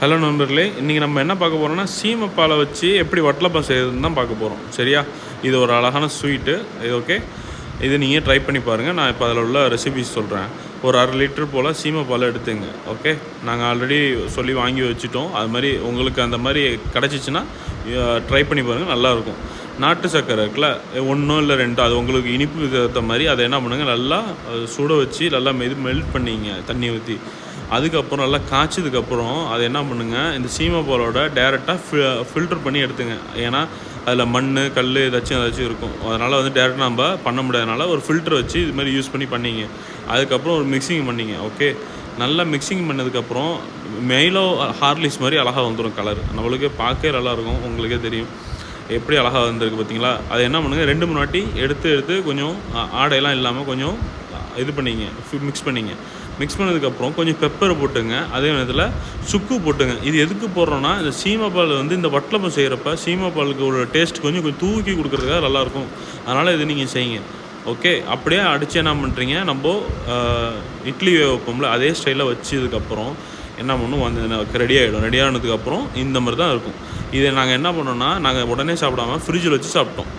Hello நண்பர்களே இன்றைக்கி நம்ம என்ன பார்க்க போகிறோம்னா சீமைப்பாலை வச்சு எப்படி வட்டலப்பம் செய்யறதுன்னு தான் பார்க்க போகிறோம் சரியா? இது ஒரு அழகான ஸ்வீட்டு. இது ஓகே? இது நீங்கள் ட்ரை பண்ணி பாருங்கள் நான் இப்போ அதில் உள்ள ரெசிபிஸ் சொல்கிறேன் ஒரு அரை லிட்டர் போல் சீமைப்பால் எடுத்துங்க. ஓகே? நாங்கள் ஆல்ரெடி சொல்லி வாங்கி வச்சுட்டோம். அது மாதிரி உங்களுக்கு அந்த மாதிரி கிடச்சிச்சின்னா ட்ரை பண்ணி பாருங்கள் நல்லாயிருக்கும் நாட்டு சர்க்கரை இருக்குல்ல? ஒன்றோ இல்லை ரெண்டோ அது உங்களுக்கு இனிப்பு ஏற்ற மாதிரி அதை என்ன பண்ணுங்கள் நல்லா சுட வச்சு நல்லா இது மெல்ட் பண்ணிங்க தண்ணி ஊற்றி அதுக்கப்புறம் நல்லா காய்ச்சதுக்கப்புறம் அதை என்ன பண்ணுங்க இந்த சீமை பாலோட டேரெக்டாக ஃபில்டர் பண்ணி எடுத்துங்க. ஏன்னா அதில் மண் கல் ஏதாச்சும் ஏதாச்சும் இருக்கும். அதனால் வந்து டேரெக்டாக நம்ம பண்ண முடியாதனால ஒரு ஃபில்டர் வச்சு இது மாதிரி யூஸ் பண்ணி பண்ணீங்க. அதுக்கப்புறம் ஒரு மிக்சிங் பண்ணிங்க ஓகே நல்லா மிக்சிங் பண்ணதுக்கப்புறம் மெயிலோ ஹார்லிக்ஸ் மாதிரி அழகாக வந்துடும் கலர் நம்மளுக்கு பார்க்கவே நல்லாயிருக்கும் உங்களுக்கே தெரியும். எப்படி அழகாக வந்திருக்கு பார்த்தீங்களா? அது என்ன பண்ணுங்க ரெண்டு மூணு வாட்டி எடுத்து எடுத்து கொஞ்சம் ஆடையெல்லாம் இல்லாமல் கொஞ்சம் இது பண்ணிங்க மிக்ஸ் பண்ணிங்க. மிக்ஸ் பண்ணதுக்கப்புறம் கொஞ்சம் பெப்பர் போட்டுங்க. அதே நேரத்தில் சுக்கு போட்டுங்க. இது எதுக்கு போடுறோன்னா இந்த சீமைப்பால் வந்து இந்த வட்டலப்பம் செய்கிறப்ப சீமப்பாலுக்கு ஒரு டேஸ்ட் கொஞ்சம் கொஞ்சம் தூக்கி கொடுக்குறதுக்காக நல்லாயிருக்கும். அதனால் இது நீங்கள் செய்யுங்க. ஓகே அப்படியே அடித்து என்ன பண்ணுறீங்க நம்ம இட்லி வைப்போம்ல அதே ஸ்டைலில் வச்சதுக்கப்புறம் என்ன பண்ணுவோம்? வந்து ரெடி ஆகிடும் ரெடி ஆனதுக்கப்புறம் இந்த மாதிரி தான் இருக்கும். இதை நாங்கள் என்ன பண்ணோன்னா நாங்கள் உடனே சாப்பிடாம ஃப்ரிட்ஜில் வச்சு சாப்பிட்டோம்.